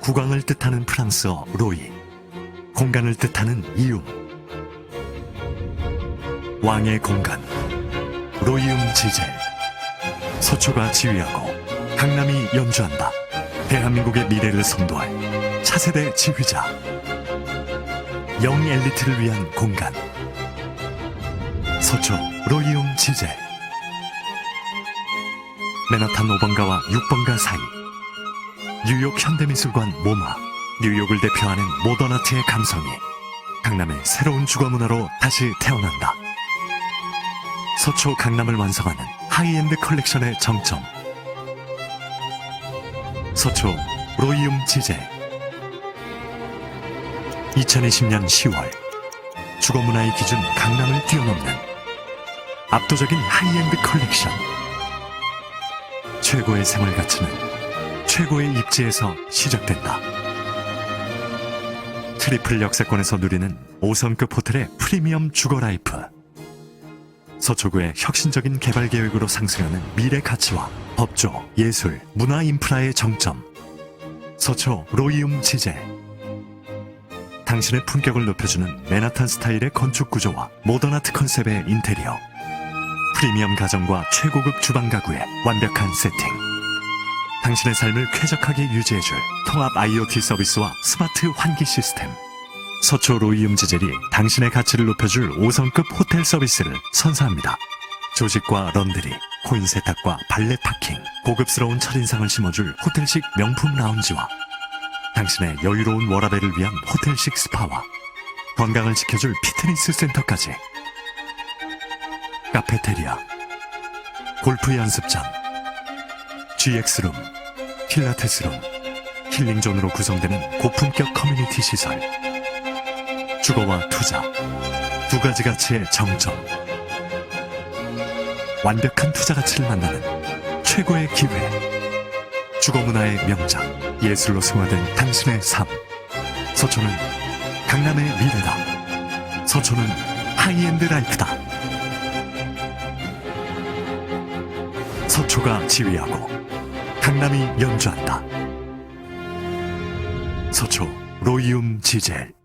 국왕을 뜻하는 프랑스어 로이, 공간을 뜻하는 이움, 왕의 공간, 로이움 지젤, 서초가 지휘하고 강남이 연주한다. 대한민국의 미래를 선도할 차세대 지휘자, 영 엘리트를 위한 공간, 서초 로이움 지젤, 맨하탄 5번가와 6번가 사이, 뉴욕 현대미술관 모마, 뉴욕을 대표하는 모던 아트의 감성이 강남의 새로운 주거 문화로 다시 태어난다. 서초 강남을 완성하는 하이엔드 컬렉션의 정점. 서초 로이움 지젤. 2020년 10월 주거문화의 기준 강남을 뛰어넘는 압도적인 하이엔드 컬렉션. 최고의 생활 가치는 최고의 입지에서 시작된다. 트리플 역세권에서 누리는 5성급 호텔의 프리미엄 주거 라이프. 서초구의 혁신적인 개발 계획으로 상승하는 미래 가치와 법조, 예술, 문화 인프라의 정점. 서초 로이움 지젤. 당신의 품격을 높여주는 맨하탄 스타일의 건축 구조와 모던 아트 컨셉의 인테리어. 프리미엄 가정과 최고급 주방 가구의 완벽한 세팅. 당신의 삶을 쾌적하게 유지해줄 통합 IoT 서비스와 스마트 환기 시스템. 서초 로이움 지젤이 당신의 가치를 높여줄 5성급 호텔 서비스를 선사합니다. 조식과 런드리, 코인 세탁과 발레 파킹, 고급스러운 첫인상을 심어줄 호텔식 명품 라운지와 당신의 여유로운 워라벨을 위한 호텔식 스파와 건강을 지켜줄 피트니스 센터까지 카페테리아, 골프 연습장, GX룸, 필라테스룸, 힐링존으로 구성되는 고품격 커뮤니티 시설. 주거와 투자 두 가지 가치의 정점. 완벽한 투자 가치를 만나는 최고의 기회. 주거 문화의 명작 예술로 승화된 당신의 삶. 서초는 강남의 미래다. 서초는 하이엔드 라이프다. 서초가 지휘하고 강남이 연주한다. 서초 로이움 지젤